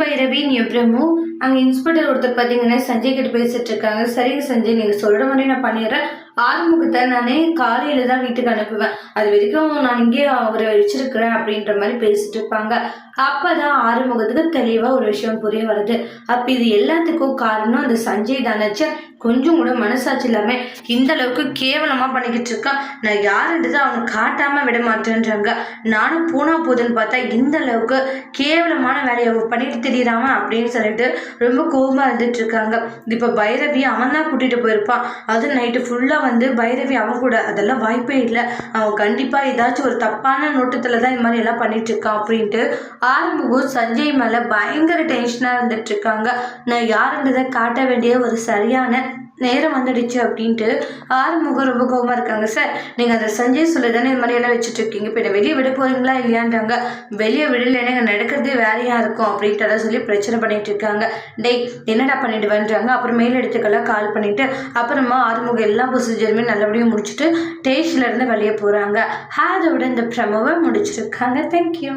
பைரவி நீ பிரமு அங்கே இன்ஸ்பெக்டர் ஒருத்தர் பார்த்தீங்கன்னா சஞ்சய் கிட்ட பேசிட்டு இருக்காங்க. சரிங்க சஞ்சய் நீங்கள் சொல்கிற மாதிரி நான் பண்ணிடுறேன். ஆறுமுகத்தை நானே காலையில் தான் வீட்டுக்கு அனுப்புவேன். அது வரைக்கும் நான் இங்கே அவரை வச்சிருக்கிறேன் அப்படின்ற மாதிரி பேசிட்டு இருப்பாங்க. அப்போ தான் ஆறுமுகத்துக்கு தெளிவாக ஒரு விஷயம் புரிய வருது. அப்போ இது எல்லாத்துக்கும் காரணம் அந்த சஞ்சய் தானச்சு கொஞ்சம் கூட மனசாட்சி இல்லாமல் இந்த அளவுக்கு கேவலமாக பண்ணிக்கிட்டு இருக்கான் நான் யாருன்றது அவனுக்கு காட்டாமல் விட மாட்டேன்றாங்க. நானும் பூனா போதுன்னு பார்த்தா இந்த அளவுக்கு கேவலமான வேலையை பண்ணிட்டு தெரியுறாம அப்படின்னு சொல்லிட்டு ரொம்ப கோபமாக இருந்துட்டு இருக்காங்க. இப்போ பைரவி அவன் தான் கூட்டிகிட்டு போயிருப்பான். அது நைட்டு ஃபுல்லாக வந்து பைரவி அவன் கூட அதெல்லாம் வாய்ப்பே இல்லை. அவன் கண்டிப்பாக ஏதாச்சும் ஒரு தப்பான நோட்டத்தில் தான் இந்த மாதிரி எல்லாம் பண்ணிட்டுருக்கான் அப்படின்ட்டு ஆறுமுகம் சஞ்சய் மேலே பயங்கர டென்ஷனாக இருந்துட்டுருக்காங்க நான் யாருன்றதை காட்ட வேண்டிய ஒரு சரியான நேரம் வந்துடுச்சு அப்படின்ட்டு ஆறுமுகம் ரொம்ப கோபமாக இருக்காங்க. சார் நீங்கள் அதை சஞ்சய் சொல்லி தானே இந்த மாதிரி எல்லாம் வச்சுட்டு இருக்கீங்க. இப்போ என்னை வெளியே விட போகிறீங்களா இல்லையான்றாங்க. வெளியே விடலைன்னு இங்கே நடக்கிறதே வேறையாக இருக்கும்? அப்படின்ட்டு சொல்லி பிரச்சனை பண்ணிட்டு இருக்காங்க. டேய் என்னடா பண்ணிட்டு வந்துறாங்க அப்புறம் மேல் இடத்துக்கெல்லாம் கால் பண்ணிட்டு அப்புறமா ஆறுமுகம் எல்லா ப்ரொசீஜருமே நல்லபடியாக முடிச்சுட்டு ஸ்டேஷன்ல வெளியே போகிறாங்க அதோட இந்த ப்ரமோவை முடிச்சிருக்காங்க. தேங்க்யூ